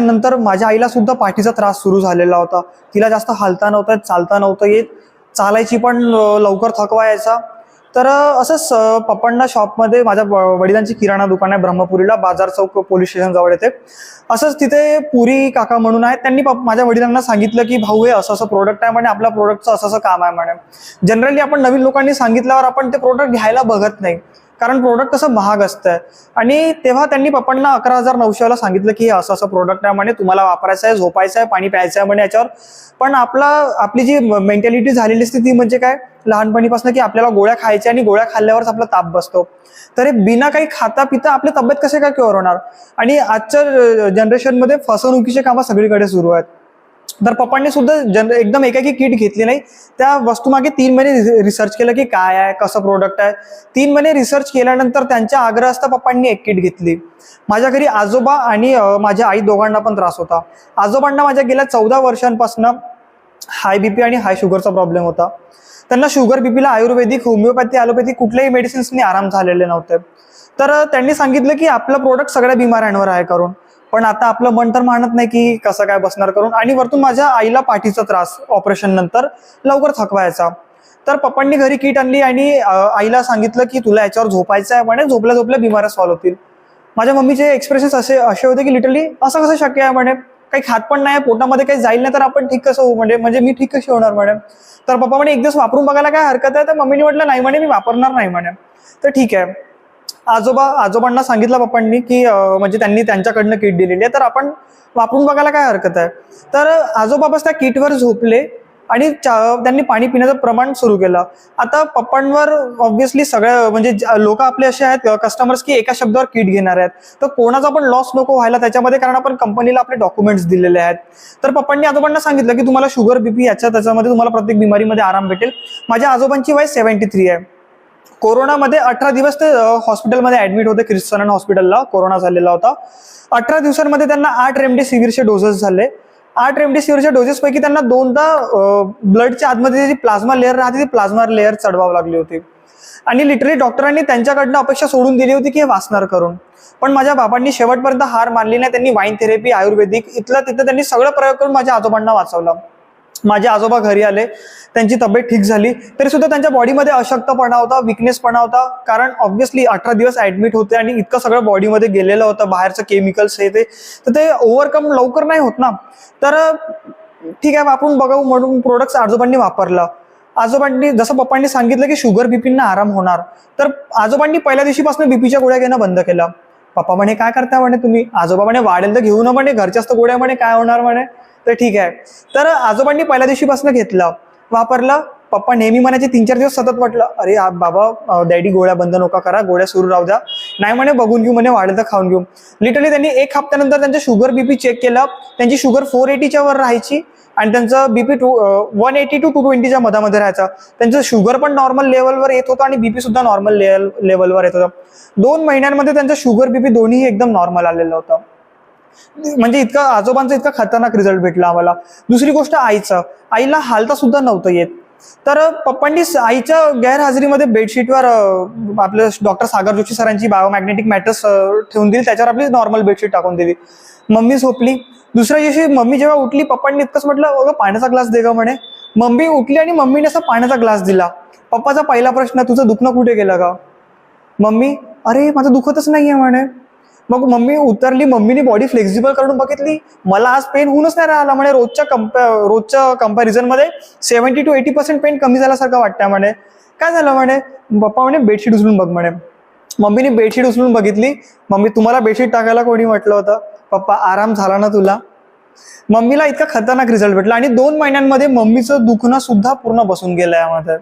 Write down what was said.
नंतर माझ्या आईला सुद्धा पाठीचा त्रास सुरू झालेला होता. तिला जास्त हालता नव्हतं चालता नव्हतं येत. चालायची पण लवकर थकवा यायचा. तर असंच पप्पांना शॉपमध्ये माझ्या वडिलांची किराणा दुकान आहे ब्रह्मपुरीला बाजार चौक पोलीस स्टेशन जवळ येते. असंच तिथे पुरी काका म्हणून आहेत. त्यांनी माझ्या वडिलांना सांगितलं की भाऊ हे असं असं प्रोडक्ट आहे म्हणे आपल्या प्रोडक्टचं असं असं काम आहे म्हणे. जनरली आपण नवीन लोकांनी सांगितल्यावर आपण ते प्रोडक्ट घ्यायला बघत नाही. कारण प्रोडक्ट कसं महाग असतं आणि तेव्हा त्यांनी पप्पांना अकरा हजार नऊशेला सांगितलं की हे असं असं प्रोडक्ट आहे म्हणे तुम्हाला वापरायचं आहे झोपायचं आहे पाणी प्यायचं आहे म्हणे याच्यावर. पण आपला आपली जी मेंटॅलिटी झालेली असते ती म्हणजे काय? लहानपणीपासून की आपल्याला गोळ्या खायच्या आणि गोळ्या खाल्ल्यावरच आपला ताप बसतो. तर हे बिना काही खाता पिता आपली तब्येत कसे काय क्युअर होणार? आणि आजच्या जनरेशनमध्ये फसवणुकीचे कामं सगळीकडे सुरू आहेत. तर पप्पांनी सुद्धा जन एकदम एकाकी किट घेतली नाही. त्या वस्तूमागे तीन महिने रिसर्च केलं की काय आहे कसं प्रोडक्ट आहे. तीन महिने रिसर्च केल्यानंतर त्यांच्या आग्रह असता पप्पांनी एक किट घेतली. माझ्या घरी आजोबा आणि माझ्या आई दोघांना पण त्रास होता. आजोबांना माझ्या गेल्या चौदा वर्षांपासून हाय बीपी आणि हाय शुगरचा प्रॉब्लेम होता. त्यांना शुगर बीपीला आयुर्वेदिक होमिओपॅथी ॲलोपॅथी कुठल्याही मेडिसिन्सनी आराम झालेले नव्हते. तर त्यांनी सांगितलं की आपलं प्रोडक्ट सगळ्या बिमाऱ्यांवर आहे करून. पण आता आपलं मन तर मानत नाही की कसं काय बसणार करून. आणि वरतून माझ्या आईला पाठीचा त्रास ऑपरेशन नंतर लवकर थकवायचा. तर पप्पांनी घरी किट आणली आणि आईला सांगितलं की तुला याच्यावर झोपायचं आहे म्हणे झोपल्या झोपल्या बिमाऱ्या सॉल्व्ह होतील. माझ्या मम्मीचे एक्सप्रेशन्स असे असे होते की लिटरली असं कसं शक्य आहे म्हणे? काही खात पण नाही पोटामध्ये काही जाईल नाही तर आपण ठीक कसं होऊ म्हणजे म्हणजे मी ठीक कशी होणार म्हणे? तर पप्पा म्हणे एक दिवस वापरून बघायला काय हरकत आहे? तर मम्मीने म्हटलं नाही म्हणे मी वापरणार नाही म्हणे. तर ठीक आहे. आजोबा आजोबांना सांगितलं पप्पांनी की म्हणजे त्यांनी त्यांच्याकडनं किट दिलेली आहे. तर आपण वापरून बघायला काय हरकत आहे? तर आजोबा बस त्या किटवर झोपले आणि त्यांनी पाणी पिण्याचं प्रमाण सुरू केलं. आता पप्पांवर ऑब्व्हियसली सगळ्या म्हणजे लोक आपले असे आहेत कस्टमर्स की एका शब्दावर किट घेणार आहेत. तर कोणाचा पण लॉस नको व्हायला त्याच्यामध्ये कारण आपण कंपनीला आपले डॉक्युमेंट्स दिलेले आहेत. तर पप्पांनी आजोबांना सांगितलं की तुम्हाला शुगर बीपी याच्या त्याच्यामध्ये तुम्हाला प्रत्येक बिमारीमध्ये आराम भेटेल. माझ्या आजोबांची वय सेव्हन्टी थ्री आहे. कोरोनामध्ये अठरा दिवस ते हॉस्पिटलमध्ये ऍडमिट होते ख्रिश्चन हॉस्पिटलला कोरोना झालेला होता. अठरा दिवसांमध्ये त्यांना आठ रेमडेसिवीरचे डोसेस झाले. आठ रेमडेसिवीरच्या डोसेस पैकी त्यांना दोनदा ब्लडच्या आतमध्ये जी प्लाझ्मा लेअर राहते ती प्लाझ्मा लेअर चढवावी लागली होती. आणि लिटरली डॉक्टरांनी त्यांच्याकडनं अपेक्षा सोडून दिली होती की हे वाचणार करून. पण माझ्या बाबांनी शेवटपर्यंत हार मानली नाही. त्यांनी वाईन थेरपी आयुर्वेदिक इथलं तिथं त्यांनी सगळं प्रयोग करून माझ्या आजोबांना वाचवलं. माझे आजोबा घरी आले त्यांची तब्येत ठीक झाली तरी सुद्धा त्यांच्या बॉडीमध्ये अशक्तपणा होता विकनेसपणा होता. कारण ऑब्व्हियसली अठरा दिवस ऍडमिट होते आणि इतकं सगळं बॉडीमध्ये गेलेलं होतं बाहेरचं केमिकल्स हे ते. तर ते ओव्हरकम लवकर नाही होत ना. तर ठीक आहे आपण बघाऊ म्हणून प्रोडक्ट्स आजोबांनी वापरलं. आजोबांनी जसं पप्पांनी सांगितलं की शुगर बीपींना आराम होणार. तर आजोबांनी पहिल्या दिवशीपासून बीपीच्या गोळ्या घेणं बंद केलं. पप्पा म्हणे काय करता म्हणे तुम्ही? आजोबा म्हणे वाढेल तर घेऊ न म्हणे घरच्याच तर गोळ्या म्हणे काय होणार म्हणे? तर ठीक आहे. तर आजोबांनी पहिल्या दिवशीपासून घेतलं वापरलं. पप्पा नेहमी म्हणायचे तीन चार दिवस सतत म्हटलं अरे बाबा डॅडी गोळ्या बंद नका करा गोळ्या सुरू राहू द्या. नाही म्हणे बघून घेऊ म्हणे वाढलं तर खाऊन घेऊ. लिटरली त्यांनी एक हप्त्यानंतर त्यांचं शुगर बीपी चेक केलं. त्यांची शुगर फोर एटीच्या वर राहायची आणि त्यांचं BP two one eighty two two ट्वेंटीच्या मधामध्ये राहायचं. त्यांचं शुगर पण नॉर्मल लेवलवर येत होतं आणि बीपी सुद्धा नॉर्मल लेवल लेवलवर येत होतं. दोन महिन्यांमध्ये त्यांचं शुगर बीपी दोन्ही एकदम नॉर्मल आलेलं होतं. म्हणजे इतका आजोबांचा इतका खतरनाक रिझल्ट भेटला आम्हाला. दुसरी गोष्ट आईचं. आईला हालता सुद्धा नव्हतं येत. तर पप्पांनी आईच्या गैरहजेरीमध्ये बेडशीटवर आपलं डॉक्टर सागर जोशी सरांची बायोमॅग्नेटिक मॅटर्स ठेवून दिली. त्याच्यावर आपली नॉर्मल बेडशीट टाकून दिली. मम्मी झोपली. दुसऱ्या दिवशी मम्मी जेव्हा उठली पप्पांनी इतकंच म्हटलं अगं पाण्याचा ग्लास दे ग म्हणे. मम्मी उठली आणि मम्मीने असा पाण्याचा ग्लास दिला. पप्पाचा पहिला प्रश्न तुझं दुखणं कुठे गेलं का मम्मी अरे माझं दुखतच नाहीये म्हणे. मग मम्मी उतरली मम्मीने बॉडी फ्लेक्झिबल करून बघितली. मला आज पेन होऊनच नाही राहिला म्हणे. रोजच्या कम्पॅ रोजच्या कंपॅरिझनमध्ये seventy two eighty percent pain कमी झाल्यासारखं वाटतं म्हणे. काय झालं म्हणे? पप्पा म्हणे बेडशीट उचलून बघ म्हणे. मम्मीने बेडशीट उचलून बघितली. मम्मी तुम्हाला बेडशीट टाकायला कोणी म्हटलं होतं? पप्पा आराम झाला ना तुला? मम्मीला इतका खतरनाक रिझल्ट भेटला. आणि दोन महिन्यांमध्ये मम्मीचं दुखणं सुद्धा पूर्ण बसून गेलं यामध्ये.